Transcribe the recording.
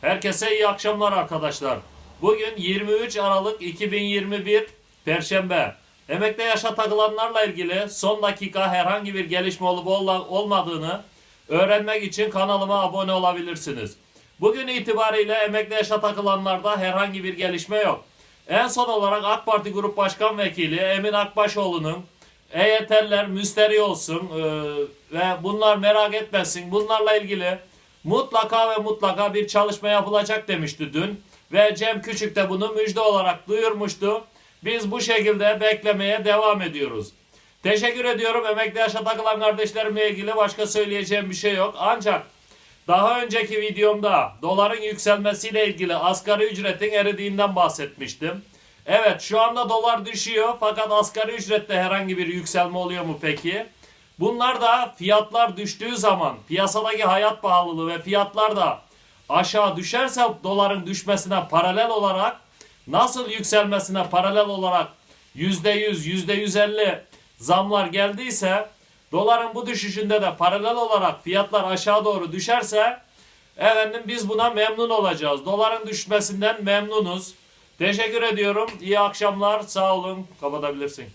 Herkese iyi akşamlar arkadaşlar. Bugün 23 Aralık 2021 Perşembe. Emekli yaşa takılanlarla ilgili son dakika herhangi bir gelişme olup olma- olmadığını öğrenmek için kanalıma abone olabilirsiniz. Bugün itibariyle emekli yaşa takılanlarda herhangi bir gelişme yok. En son olarak AK Parti Grup Başkan Vekili Emin Akbaşoğlu'nun EYT'liler müsteri olsun e, ve bunlar merak etmesin. Bunlarla ilgili mutlaka ve mutlaka bir çalışma yapılacak demişti dün. Ve Cem Küçük de bunu müjde olarak duyurmuştu. Biz bu şekilde beklemeye devam ediyoruz. Teşekkür ediyorum. Emekli yaşa takılan kardeşlerimle ilgili başka söyleyeceğim bir şey yok. Ancak daha önceki videomda doların yükselmesiyle ilgili asgari ücretin eridiğinden bahsetmiştim. Evet şu anda dolar düşüyor fakat asgari ücrette herhangi bir yükselme oluyor mu peki? Bunlar da fiyatlar düştüğü zaman piyasadaki hayat pahalılığı ve fiyatlar da aşağı düşerse doların düşmesine paralel olarak nasıl yükselmesine paralel olarak %100, %150 zamlar geldiyse doların bu düşüşünde de paralel olarak fiyatlar aşağı doğru düşerse efendim biz buna memnun olacağız. Doların düşmesinden memnunuz. Teşekkür ediyorum. İyi akşamlar. Sağ olun. Kapatabilirsin.